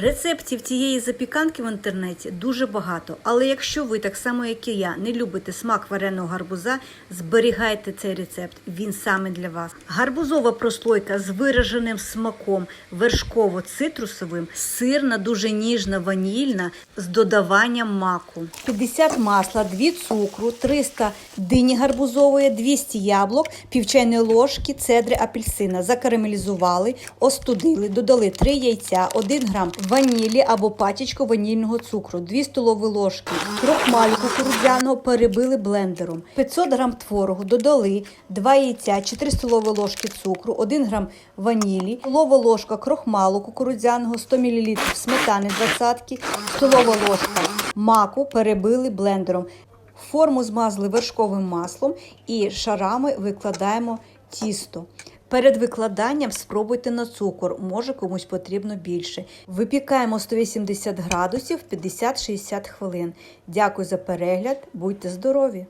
Рецептів цієї запіканки в інтернеті дуже багато. Але якщо ви, так само як і я, не любите смак вареного гарбуза, зберігайте цей рецепт. Він саме для вас. Гарбузова прослойка з вираженим смаком вершково-цитрусовим, сирна, дуже ніжна, ванільна з додаванням маку. 50 масла, 2 цукру, 300 дині гарбузової, 200 яблук, пів чайної ложки цедри апельсина. Закарамелізували, остудили, додали 3 яйця, 1 грам ванілі або пачечку ванільного цукру, 2 столові ложки, крохмалю кукурудзяного перебили блендером, 500 грам творогу, додали 2 яйця, 4 столові ложки цукру, 1 грам ванілі, столова ложка крохмалу кукурудзяного, 100 мл сметани 20, столова ложка маку перебили блендером. Форму змазали вершковим маслом і шарами викладаємо тісто. Перед викладанням спробуйте на цукор, може комусь потрібно більше. Випікаємо 180 градусів 50-60 хвилин. Дякую за перегляд, будьте здорові!